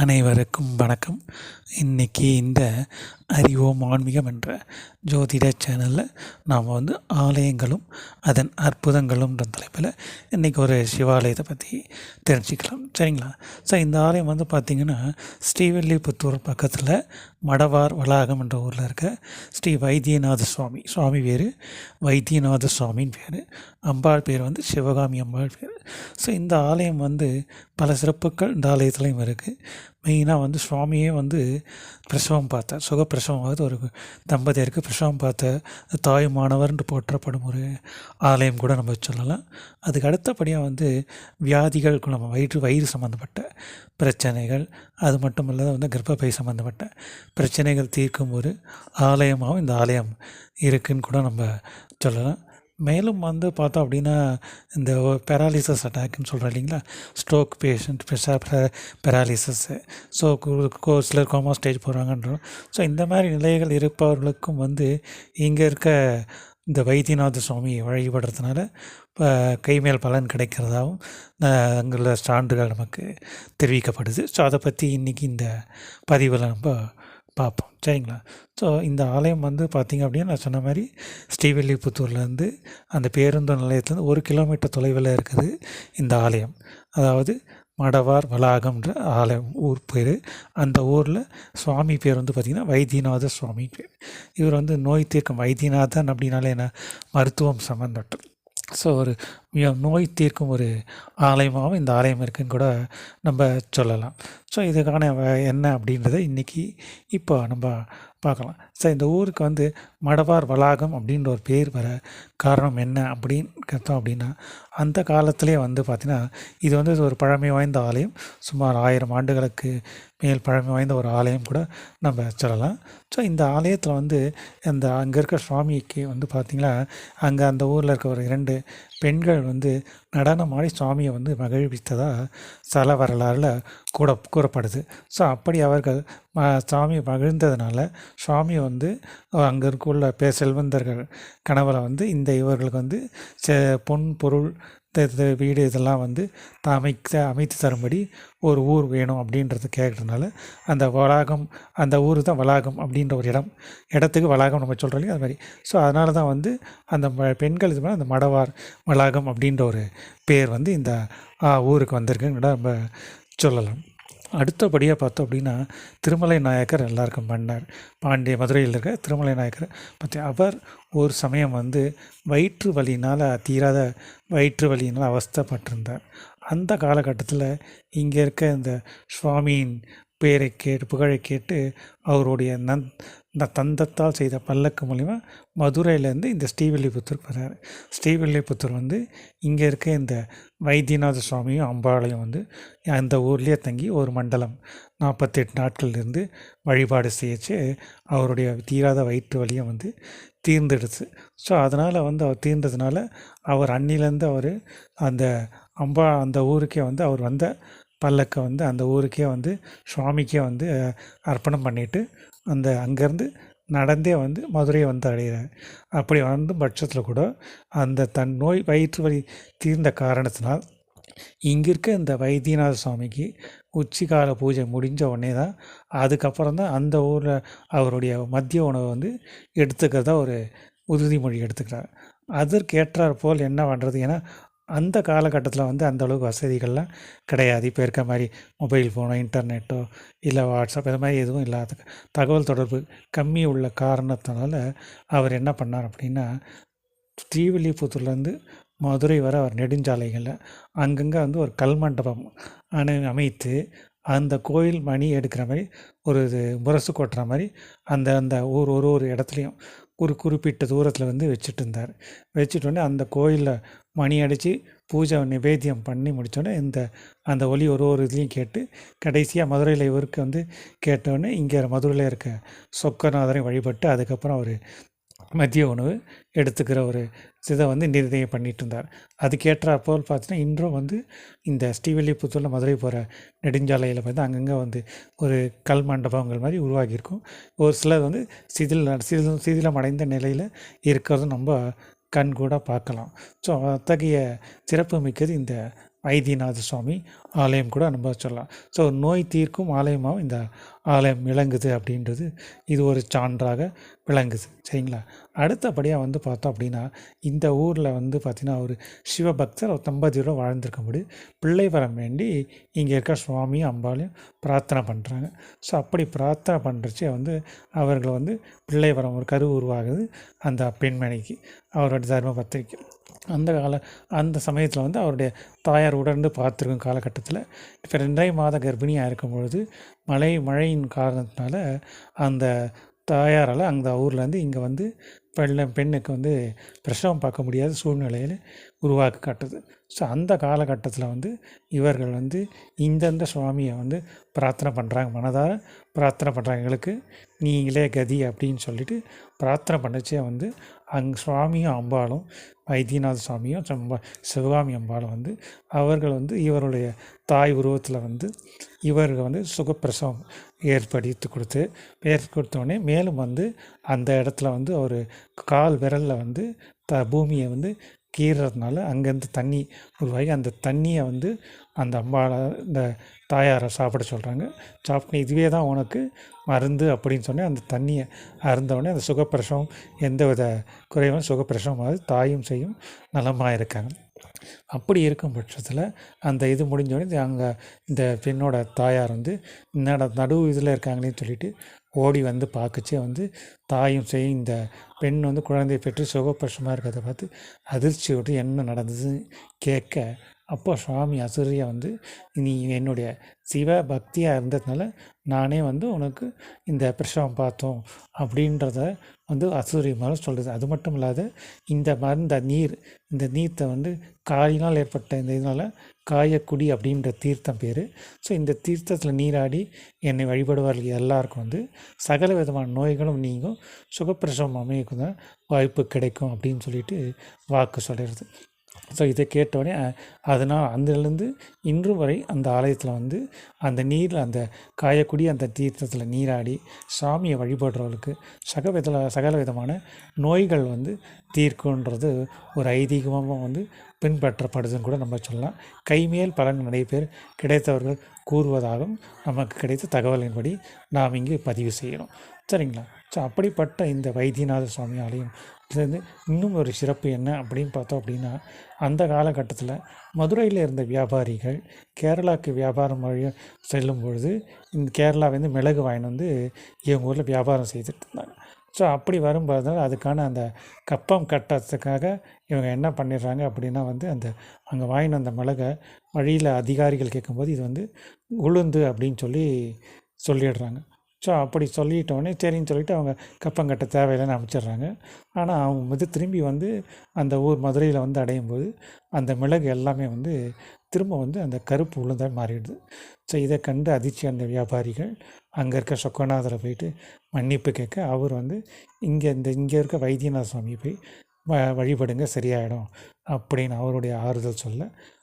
அனைவருக்கும் வணக்கம். இன்றைக்கி இந்த அறிவோம் ஆன்மீகம் என்ற ஜோதிட சேனலில் நாம் வந்து ஆலயங்களும் அதன் அற்புதங்களும்ன்ற தலைப்பில் இன்றைக்கி ஒரு சிவாலயத்தை பற்றி தெரிஞ்சுக்கலாம். சரிங்களா? ஸோ இந்த ஆலயம் வந்து பார்த்திங்கன்னா ஸ்ரீவில்லிபுத்தூர் பக்கத்தில் மடவார் வளாகம் என்ற ஊரில் இருக்க ஸ்ரீ வைத்தியநாத சுவாமி. சுவாமி பேர் வைத்தியநாத சுவாமின்னு பேர். அம்பாள் பேர் வந்து சிவகாமி அம்பாள் பேர். ஸோ இந்த ஆலயம் வந்து பல சிறப்புகள் இந்த ஆலயத்துலேயும் இருக்குது மெயினாக வந்து சுவாமியே வந்து பிரசவம் பார்த்தார். சுகப்பிரசவம் ஒரு தம்பதியருக்கு பிரசவம் பார்த்த தாயுமானவர்ன்று போற்றப்படும் ஒரு ஆலயம் கூட நம்ம சொல்லலாம். அதுக்கு அடுத்தபடியாக வந்து வியாதிகள் நம்ம வயிற்று வயிறு சம்மந்தப்பட்ட பிரச்சனைகள் அது மட்டும் இல்லாத வந்து கர்ப்பப்பை சம்மந்தப்பட்ட பிரச்சனைகள் தீர்க்கும் ஒரு ஆலயமாகவும் இந்த ஆலயம் இருக்குன்னு கூட நம்ம சொல்லலாம். மேலும் வந்து பார்த்தோம் அப்படின்னா இந்த பெராலிசஸ் அட்டாக்னு சொல்கிறோம் இல்லைங்களா? ஸ்ட்ரோக் பேஷண்ட் பெஷா பெராலிசஸ்ஸு ஸோ சிலர் கோமா ஸ்டேஜ் போகிறாங்கன்றோம் ஸோ இந்த மாதிரி நிலைகள் இருப்பவர்களுக்கும் வந்து இங்கே இருக்க இந்த வைத்தியநாத சுவாமியை வழிபடுறதுனால இப்போ கைமேல் பலன் கிடைக்கிறதாகவும் அங்குள்ள சான்றுகள் நமக்கு தெரிவிக்கப்படுது. ஸோ அதை பற்றி இன்றைக்கி இந்த பதிவில் நம்ம பார்ப்போம். சரிங்களா? ஸோ இந்த ஆலயம் வந்து பார்த்திங்க அப்படின்னா நான் சொன்ன மாதிரி ஸ்ரீவில்லிபுத்தூர்லேருந்து அந்த பேருந்து நிலையத்துலேருந்து ஒரு கிலோமீட்டர் தொலைவில் இருக்குது இந்த ஆலயம். அதாவது மடவார் வளாகம்ன்ற ஆலயம் ஊர் பேர். அந்த ஊரில் சுவாமி பேர் வந்து பார்த்திங்கன்னா வைத்தியநாத சுவாமி பேர். இவர் வந்து நோய் தீர்க்கும் வைத்தியநாதன் அப்படின்னாலே என்ன? மருத்துவம் சம்மந்தப்பட்டது ஸோ ஒரு நோய் தீர்க்கும் ஒரு ஆலயமாகவும் இந்த ஆலயம் இருக்குன்னு கூட நம்ம சொல்லலாம். ஸோ இதுக்கான என்ன அப்படின்றத இன்றைக்கி இப்போ நம்ம பார்க்கலாம். ஸோ இந்த ஊருக்கு வந்து மடவார் வளாகம் அப்படின்ற ஒரு பேர் வர காரணம் என்ன அப்படின்னு கேட்டோம் அப்படின்னா அந்த காலத்திலே வந்து பார்த்திங்கன்னா இது வந்து ஒரு பழமை வாய்ந்த ஆலயம். சுமார் ஆயிரம் ஆண்டுகளுக்கு மேல் பழமை வாய்ந்த ஒரு ஆலயம் கூட நம்ம சொல்லலாம். ஸோ இந்த ஆலயத்தில் வந்து அந்த அங்கே இருக்க சுவாமிக்கு வந்து பார்த்திங்கன்னா அங்கே அந்த ஊரில் இருக்க ஒரு இரண்டு பெண்கள் வந்து நடனமாடி சுவாமியை வந்து மகிழ்வித்ததாக சல வரலாறில் கூட கூறப்படுது. ஸோ அப்படி அவர்கள் சுவாமியை மகிழ்ந்ததுனால சுவாமி வந்து அங்கே இருக்குள்ள பே செல்வந்தர்கள் கனவில் வந்து இந்த இவர்களுக்கு வந்து பொன் பொருள் வீடு இதெல்லாம் வந்து அமைக்க அமைத்து தரும்படி ஒரு ஊர் வேணும் அப்படின்றது கேட்குறதுனால அந்த வளாகம் அந்த ஊர் தான் வளாகம் அப்படின்ற ஒரு இடம். இடத்துக்கு வளாகம் நம்ம சொல்கிறோம் இல்லையா? அது மாதிரி. ஸோ அதனால தான் வந்து அந்த பெண்கள் இது அந்த மடவார் வளாகம் அப்படின்ற ஒரு பேர் வந்து இந்த ஊருக்கு வந்திருக்குன்னு நம்ம சொல்லலாம். அடுத்தபடியாக பார்த்தோம் அப்படின்னா திருமலை நாயக்கர் எல்லாருக்கும் பண்ணார் பாண்டிய மதுரையில் இருக்க திருமலை நாயக்கர். பற்றி அவர் ஒரு சமயம் வந்து வயிற்று வலினால் தீராத வயிற்று வலியினால் அவஸ்தப்பட்டிருந்தார். அந்த காலகட்டத்தில் இங்கே இருக்க இந்த சுவாமியின் பேரை கேட்டு புகழை கேட்டு அவருடைய நன் இந்த தந்தத்தால் செய்த பல்லக்கு மூலிமா மதுரையிலேருந்து இந்த ஸ்ரீவில்லிபுத்தூருக்கு வர்றார் ஸ்ரீவில்லிபுத்தூர் வந்து இங்கே இருக்க இந்த வைத்தியநாத சுவாமியும் அம்பாளையும் வந்து அந்த ஊர்லேயே தங்கி ஒரு மண்டலம் நாற்பத்தெட்டு நாட்கள்லேருந்து வழிபாடு செய்யச்சு. அவருடைய தீராத வயிற்று வலியை வந்து தீர்ந்துடுச்சு. ஸோ அதனால் வந்து அவர் தீர்ந்ததுனால அவர் அன்னிலேருந்து அவர் அந்த அம்பா அந்த ஊருக்கே வந்து அவர் வந்த பல்லக்கை வந்து அந்த ஊருக்கே வந்து சுவாமிக்கே வந்து அர்ப்பணம் பண்ணிவிட்டு அந்த அங்கேருந்து நடந்தே வந்து மதுரையை வந்து அடைகிறாங்க அப்படி வந்து பட்சத்தில் கூட அந்த தன் நோய் வயிற்று வலி தீர்ந்த காரணத்தினால் இங்கே இருக்க இந்த வைத்தியநாத சுவாமிக்கு உச்சிக்கால பூஜை முடிஞ்ச உடனே தான் அதுக்கப்புறம் தான் அந்த ஊரில் அவருடைய மதிய உணவை வந்து எடுத்துக்கிறதா ஒரு உறுதிமொழி எடுத்துக்கிறார். அதற்கேற்றார் போல் என்ன பண்ணுறது ஏன்னா அந்த காலகட்டத்தில் வந்து அந்த அளவுக்கு வசதிகள்லாம் கிடையாது. இப்போ இருக்க மாதிரி மொபைல் ஃபோனோ இன்டர்நெட்டோ இல்லை வாட்ஸ்அப் இது மாதிரி எதுவும் இல்லாத தகவல் தொடர்பு கம்மி உள்ள காரணத்தினால அவர் என்ன பண்ணார் அப்படின்னா ஸ்ரீவில்லிபுத்தூர்லேருந்து மதுரை வர அவர் நெடுஞ்சாலைகளில் அங்கங்கே வந்து ஒரு கல் மண்டபம் அணை அமைத்து அந்த கோயில் மணி எடுக்கிற மாதிரி ஒரு இது முரசு கொட்டுற மாதிரி அந்த அந்த ஊர் ஒரு ஒரு இடத்துலையும் ஒரு குறிப்பிட்ட தூரத்தில் வந்து வச்சுட்டு இருந்தார். வச்சுட்டோன்னே அந்த கோயிலில் மணி அடித்து பூஜை நிவேத்தியம் பண்ணி முடித்தோடனே இந்த அந்த ஒலி ஒரு ஒரு இதுலேயும் கேட்டு கடைசியாக மதுரையில் இவருக்கு வந்து கேட்டோடனே இங்கே மதுரையில் இருக்க சொக்கநாதரையும் வழிபட்டு அதுக்கப்புறம் அவர் மதிய உணவு எடுத்துக்கிற ஒரு இதை வந்து நிர்ணயம் பண்ணிட்டு இருந்தார். அதுக்கேற்ற போல் பார்த்தீங்கன்னா இன்றும் வந்து இந்த ஸ்ரீவில்லிபுத்தூரில் மதுரை போகிற நெடுஞ்சாலையில் வந்து அங்கங்கே வந்து ஒரு கல் மண்டபங்கள் மாதிரி உருவாகியிருக்கும். ஒரு சிலர் வந்து சிதில் சிதில் சிதிலம் அடைந்த நிலையில் இருக்கிறதும் ரொம்ப கண் கூட பார்க்கலாம். ஸோ அத்தகைய சிறப்பு மிக்கது இந்த வைத்தியநாத சுவாமி ஆலயம் கூட நம்ம சொல்லலாம் ஸோ நோய் தீர்க்கும் ஆலயமாகவும் இந்த ஆலயம் விளங்குது அப்படின்றது இது ஒரு சான்றாக விளங்குது. சரிங்களா? அடுத்தபடியாக வந்து பார்த்தோம் அப்படின்னா இந்த ஊரில் வந்து பார்த்திங்கன்னா ஒரு சிவபக்தர் ஒரு தம்பதியோட வாழ்ந்திருக்கும்போது பிள்ளை வரம் வேண்டி இங்கே இருக்க சுவாமியும் அம்பாலையும் பிரார்த்தனை பண்ணுறாங்க ஸோ அப்படி பிரார்த்தனை பண்ணுறச்சே வந்து அவர்கள் வந்து பிள்ளை வரம் ஒரு கரு உருவாகுது அந்த பெண்மணிக்கு அவரோட தர்ம பத்திரிக்கை அந்த கால அந்த சமயத்தில் வந்து அவருடைய தாயார் உடர்ந்து பார்த்துருக்கும் காலகட்டத்தில். இப்போ ரெண்டரை மாத கர்ப்பிணியாக இருக்கும் பொழுது மழை மழையின் காரணத்தினால அந்த தாயாரால் அந்த ஊர்லேருந்து இங்கே வந்து பெண்ண பெண்ணுக்கு வந்து பிரசவம் பார்க்க முடியாத சூழ்நிலையில் உருவாக்க காட்டுது. ஸோ அந்த காலகட்டத்தில் வந்து இவர்கள் வந்து இந்தந்த சுவாமியை வந்து பிரார்த்தனை பண்ணுறாங்க மனதார பிரார்த்தனை பண்ணுறாங்க எங்களுக்கு நீங்களே கதி அப்படின்னு சொல்லிட்டு பிரார்த்தனை பண்ணச்சே வந்து அங்கே சுவாமியும் அம்பாலும் வைத்தியநாத சுவாமியும் சம்ப சிவகாமி அம்பாலும் வந்து அவர்கள் வந்து இவருடைய தாய் உருவத்தில் வந்து இவர்கள் வந்து சுகப்பிரசவம் ஏற்படுத்தி கொடுத்து ஏற்படுத்தி கொடுத்தோடனே மேலும் வந்து அந்த இடத்துல வந்து ஒரு கால் விரலில் வந்து த பூமியை வந்து கீறதுனால அங்கேருந்து தண்ணி உருவாகி அந்த தண்ணியை வந்து அந்த அம்பாவை இந்த தாயாரை சாப்பிட சொல்கிறாங்க சாப்பிட்டு இதுவே தான் உனக்கு மருந்து அப்படின்னு சொன்னேன் அந்த தண்ணியை அருந்தவுடனே அந்த சுகப்பிரசவம் எந்த வித குறைவும் சுகப்பிரசவம் ஆகுது தாயும் செய்யும் நலமாக இருக்காங்க. அப்படி இருக்கும் பட்சத்தில் அந்த இது முடிஞ்சோடனே அங்கே இந்த பெண்ணோட தாயார் வந்து என்னோட நடு இதில் இருக்காங்களேன்னு சொல்லிட்டு ஓடி வந்து பார்க்குச்சு வந்து தாயும் செய்யும் இந்த பெண் வந்து குழந்தையை பெற்று சுகப்பிரசமாக இருக்கிறத பார்த்து அதிர்ச்சியோடு என்ன நடந்ததுன்னு கேட்க அப்போ சுவாமி அசுரியா வந்து நீ என்னுடைய சிவ பக்தியாக இருந்ததுனால நானே வந்து உனக்கு இந்த பிரசவம் பார்த்தோம் அப்படின்றத வந்து அசூரிய மரம் சொல்கிறது அது மட்டும் இல்லாத இந்த மருந்த நீர் இந்த நீர்த்தை வந்து காயினால் ஏற்பட்ட இந்த இதனால் காயக்குடி அப்படின்ற தீர்த்தம் பேர். ஸோ இந்த தீர்த்தத்தில் நீராடி என்னை வழிபடுவார்கள் எல்லாருக்கும் வந்து சகல விதமான நோய்களும் நீங்கும். சுகப்பிரசவம் அமைக்கும் தான் வாய்ப்பு கிடைக்கும் அப்படின்னு சொல்லிட்டு வாக்கு சொல்கிறது ஸோ இதை கேட்டோடனே அதனால் அந்திலிருந்து இன்று வரை அந்த ஆலயத்தில் வந்து அந்த நீரில் அந்த காயக்குடி அந்த தீர்த்தத்தில் நீராடி சாமியை வழிபடுறவர்களுக்கு சக வித சகல விதமான நோய்கள் வந்து தீர்க்குன்றது ஒரு ஐதீகமாக வந்து பின்பற்றப்படுதுன்னு கூட நம்ம சொல்லலாம். கைமேல் பலன் நிறைய பேர் கிடைத்தவர்கள் கூறுவதாகவும் நமக்கு கிடைத்த தகவலின்படி நாம் இங்கே பதிவு செய்கிறோம். சரிங்களா? ஸோ அப்படிப்பட்ட இந்த வைத்தியநாத சுவாமி ஆலயம் வந்து இன்னும் ஒரு சிறப்பு என்ன அப்படின்னு பார்த்தோம் அப்படின்னா அந்த காலகட்டத்தில் மதுரையில் இருந்த வியாபாரிகள் கேரளாவுக்கு வியாபாரம் வழியாக செல்லும் பொழுது இந்த கேரளாவிலேருந்து மிளகு வாங்கின்னு வந்து இவங்க ஊரில் வியாபாரம் செய்துட்டு இருந்தாங்க. ஸோ அப்படி வரும்போது அதுக்கான அந்த கப்பம் கட்டத்துக்காக இவங்க என்ன பண்ணிடுறாங்க அப்படின்னா வந்து அந்த அங்கே வாங்கின அந்த மிளகை வழியில் அதிகாரிகள் கேட்கும்போது இது வந்து உளுந்து அப்படின்னு சொல்லி சொல்லிடுறாங்க. ஸோ அப்படி சொல்லிட்டோடனே சரின்னு சொல்லிட்டு அவங்க கப்பம் கட்ட தேவையில்லைன்னு அமைச்சிடுறாங்க. ஆனால் அவங்க வந்து திரும்பி வந்து அந்த ஊர் மதுரையில் வந்து அடையும் போது அந்த மிளகு எல்லாமே வந்து திரும்ப வந்து அந்த கருப்பு உளுந்தாக மாறிடுது. ஸோ இதை கண்டு அதிர்ச்சி அந்த வியாபாரிகள் அங்கே இருக்க சொக்கநாதரை போயிட்டு மன்னிப்பு கேட்க அவர் வந்து இங்கே இந்த இங்கே இருக்க வைத்தியநாத சுவாமி போய் வ வழிபடுங்க சரியாயிடும் அப்படின்னு அவருடைய ஆறுதல் சொல்ல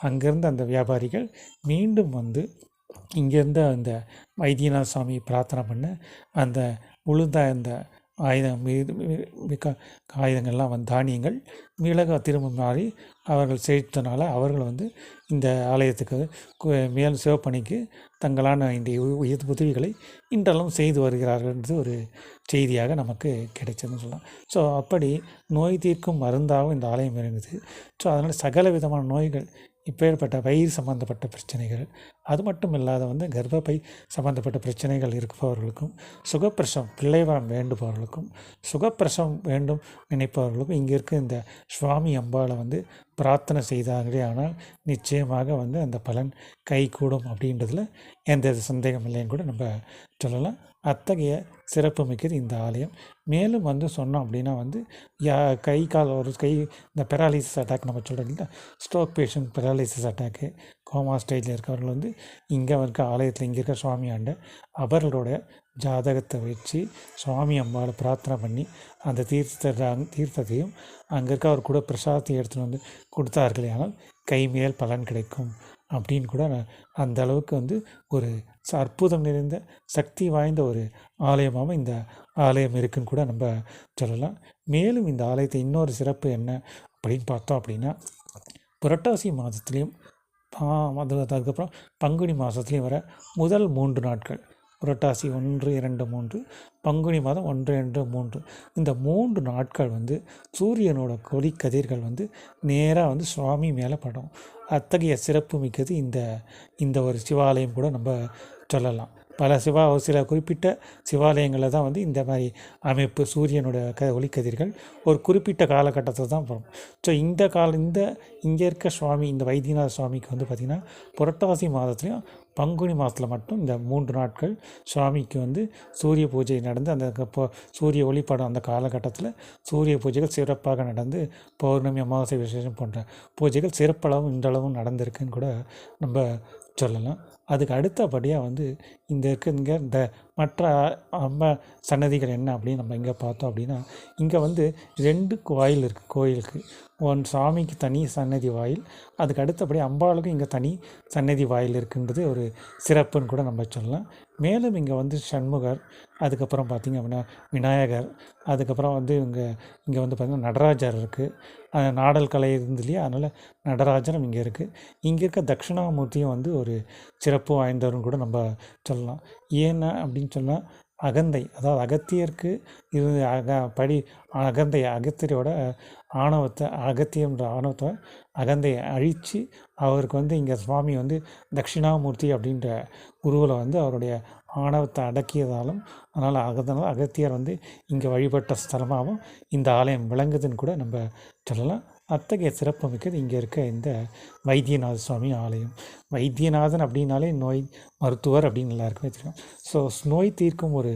அங்கேருந்து அந்த வியாபாரிகள் மீண்டும் வந்து இங்கேருந்து அந்த வைத்தியநாத சுவாமி பிரார்த்தனை பண்ண அந்த உளுந்த அந்த ஆயுதம் மிக்க ஆயுதங்கள்லாம் வந்து தானியங்கள் மிளகா திரும்ப மாறி அவர்கள் செழித்தனால அவர்கள் வந்து இந்த ஆலயத்துக்கு மேலும் மேல் சிவப்பணிக்கு தங்களான இந்த உ- உதவிகளை இன்றளவும் செய்து வருகிறார்கள்ன்றது ஒரு செய்தியாக நமக்கு கிடைச்சதுன்னு சொல்லலாம். ஸோ அப்படி நோய் தீர்க்கும் மருந்தாகவும் இந்த ஆலயம் இருந்தது. ஸோ அதனால் சகல விதமான நோய்கள் இப்பேற்பட்ட வயிறு சம்பந்தப்பட்ட பிரச்சனைகள் அது மட்டும் இல்லாத வந்து கர்ப்பப்பை சம்பந்தப்பட்ட பிரச்சனைகள் இருப்பவர்களுக்கும் சுகப்பிரசவம் பிள்ளைவரம் வேண்டுபவர்களுக்கும் சுகப்பிரசவம் வேண்டும் நினைப்பவர்களுக்கும் இங்கே இருக்க இந்த சுவாமி அம்பாளை வந்து பிரார்த்தனை செய்தார்களே ஆனால் நிச்சயமாக வந்து அந்த பலன் கைகூடும் அப்படின்றதுல எந்த சந்தேகம் இல்லைன்னு கூட நம்ம சொல்லலாம். அத்தகைய சிறப்பு மிக்கது இந்த ஆலயம். மேலும் வந்து சொன்னோம் அப்படின்னா வந்து யா கை கால் ஒரு கை இந்த பெராலிசிஸ் அட்டாக் நம்ம சொல்கிறோம் stroke patient paralysis attack coma ஸ்டேஜில் இருக்கிறவர்கள் வந்து இங்கே இருக்க ஆலயத்தில் இங்கே இருக்க சுவாமி ஆண்ட அவர்களோட ஜாதகத்தை வச்சு சுவாமி அம்பாவை பிரார்த்தனை பண்ணி அந்த தீர்த்தத்தை தீர்த்தத்தையும் அங்கே இருக்க அவர் கூட பிரசாதத்தை எடுத்துகிட்டு வந்து கொடுத்தார்களே ஆனால் கைமேல் பலன் கிடைக்கும் அப்படின்னு கூட நான் அந்த அளவுக்கு வந்து ஒரு அற்புதம் நிறைந்த சக்தி வாய்ந்த ஒரு ஆலயமாக இந்த ஆலயம் இருக்குன்னு கூட நம்ம சொல்லலாம். மேலும் இந்த ஆலயத்தை இன்னொரு சிறப்பு என்ன அப்படின்னு பார்த்தோம் அப்படின்னா புரட்டாசி மாதத்துலேயும் அது அதுக்கப்புறம் பங்குனி மாதத்துலேயும் வர முதல் மூன்று நாட்கள் புரட்டாசி ஒன்று இரண்டு மூன்று பங்குனி மாதம் ஒன்று இரண்டு மூன்று. இந்த மூன்று நாட்கள் வந்து சூரியனோட கொடி கதிர்கள் வந்து நேராக வந்து சுவாமி மேலே படும். அத்தகைய சிறப்பு மிக்கது இந்த இந்த ஒரு சிவாலயம் கூட நம்ம சொல்லலாம். பல சிவா சில குறிப்பிட்ட சிவாலயங்களில் தான் வந்து இந்த மாதிரி அமைப்பு சூரியனோட க ஒளிக்கதிர்கள் ஒரு குறிப்பிட்ட காலகட்டத்தில் தான் வரும். ஸோ இந்த கால இந்த இங்கே இருக்க சுவாமி இந்த வைத்தியநாத சுவாமிக்கு வந்து பார்த்திங்கன்னா புரட்டாசி மாதத்துலேயும் பங்குனி மாதத்தில் மட்டும் இந்த மூன்று நாட்கள் சுவாமிக்கு வந்து சூரிய பூஜை நடந்து அந்த சூரிய ஒளிப்படம் அந்த காலகட்டத்தில் சூரிய பூஜைகள் சிறப்பாக நடந்து பௌர்ணமி அமாவாசை விசேஷம் போன்ற பூஜைகள் சிறப்பளவும் இன்றளவும் நடந்திருக்குன்னு கூட நம்ம சொல்லலாம். அதுக்கு அடுத்தபடியாக வந்து இந்த இருக்க இங்கே இந்த மற்ற அம்ம சன்னதிகள் என்ன அப்படின்னு நம்ம இங்கே பார்த்தோம் அப்படின்னா இங்கே வந்து ரெண்டு வாயில் இருக்குது கோயிலுக்கு. ஒன் சாமிக்கு தனி சன்னதி வாயில் அதுக்கு அடுத்தபடி அம்பாளுக்கும் இங்கே தனி சன்னதி வாயில் இருக்குன்றது ஒரு சிறப்புன்னு கூட நம்ம சொல்லலாம். மேலும் இங்கே வந்து சண்முகர் அதுக்கப்புறம் பார்த்திங்க அப்படின்னா விநாயகர் அதுக்கப்புறம் வந்து இங்கே இங்கே வந்து பார்த்திங்கன்னா நடராஜர் இருக்குது நாடல் கலை இருந்து இல்லையா? அதனால் நடராஜரும் இங்கே இருக்குது இங்கே இருக்க தட்சிணாமூர்த்தியும் வந்து ஒரு சிறப்பு வாய்ந்தவரும் கூட நம்ம சொல்லலாம். ஏன்னா அப்படின்னு சொன்னால் அகந்தை அதாவது அகத்தியருக்கு இது அக படி அகந்தை அகத்தியரோட ஆணவத்தை அகத்தியன்ற ஆணவத்தை அகந்தையை அழித்து அவருக்கு வந்து இங்கே சுவாமி வந்து தட்சிணாமூர்த்தி அப்படின்ற உருவில் வந்து அவருடைய ஆணவத்தை அடக்கியதாலும் அதனால் அதனால் அகத்தியர் வந்து இங்கே வழிபட்ட ஸ்தலமாகவும் இந்த ஆலயம் விளங்குதுன்னு கூட நம்ம சொல்லலாம். அத்தகைய சிறப்பு மிக்கது இங்கே இருக்க இந்த வைத்தியநாத சுவாமி ஆலயம். வைத்தியநாதன் அப்படின்னாலே நோய் மருத்துவர் அப்படின்னு எல்லாருக்குமே வச்சுருக்கோம் ஸோ நோய் தீர்க்கும் ஒரு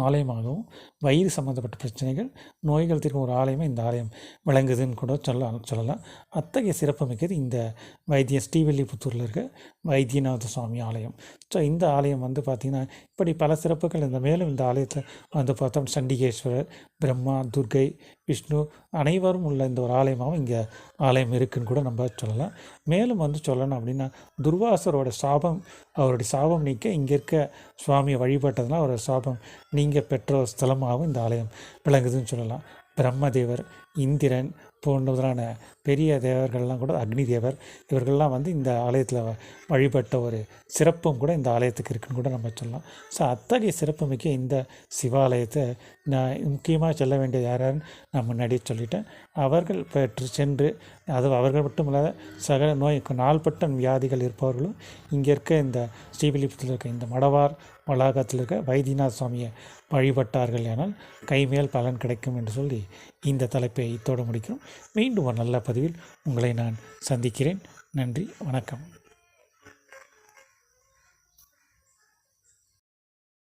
ஆலயமாகவும் வயிறு சம்மந்தப்பட்ட பிரச்சனைகள் நோய்கள் தீர்க்கும் ஒரு ஆலயமாக இந்த ஆலயம் விளங்குதுன்னு கூட சொல்லலாம் சொல்லலாம். அத்தகைய சிறப்பு மிக்கது இந்த வைத்திய ஸ்ரீவில்லிபுத்தூரில் இருக்க வைத்தியநாத சுவாமி ஆலயம். ஸோ இந்த ஆலயம் வந்து பார்த்திங்கன்னா இப்படி பல சிறப்புகள் இந்த மேலும் இந்த ஆலயத்தை வந்து பார்த்தோம். சண்டிகேஸ்வரர் பிரம்மா துர்கை விஷ்ணு அனைவரும் உள்ள இந்த ஒரு ஆலயமாகவும் இங்கே ஆலயம் இருக்குதுன்னு கூட நம்ம சொல்லலாம். மேலும் வந்து சொல்லணும் அப்படின்னா துர்வாசரோட சாபம் அவருடைய சாபம் நீக்க இங்கே இருக்க சுவாமியை வழிபட்டதுனால் அவரோட சாபம் நீங்கள் பெற்ற ஸ்தலமாகவும் இந்த ஆலயம் விளங்குதுன்னு சொல்லலாம். பிரம்மதேவர் இந்திரன் போன்றதான பெரிய தேவர்கள்லாம் கூட அக்னி தேவர் இவர்கள்லாம் வந்து இந்த ஆலயத்தில் வழிபட்ட ஒரு சிறப்பும் கூட இந்த ஆலயத்துக்கு இருக்குன்னு கூட நம்ம சொல்லலாம். ஸோ அத்தகைய சிறப்பு மிக்க இந்த சிவாலயத்தை நான் முக்கியமாக சொல்ல வேண்டியது யாராருன்னு நான் முன்னாடியே சொல்லிட்டேன். அவர்கள் பெற்று சென்று அது அவர்கள் மட்டும் இல்லாத சகல நோய் நாள்பட்ட வியாதிகள் இருப்பவர்களும் இங்கே இருக்க இந்த ஸ்ரீவில்லிபுரத்தில் இருக்க இந்த மடவார் வளாகத்தில் இருக்க வைத்தியநாத் சுவாமியை வழிபட்டார்கள் ஆனால் கைமேல் பலன் கிடைக்கும் என்று சொல்லி இந்த தலைப்பை இத்தோடு முடிக்கிறோம். மீண்டும் ஒரு நல்ல பதிவில் உங்களை நான் சந்திக்கிறேன். நன்றி வணக்கம்.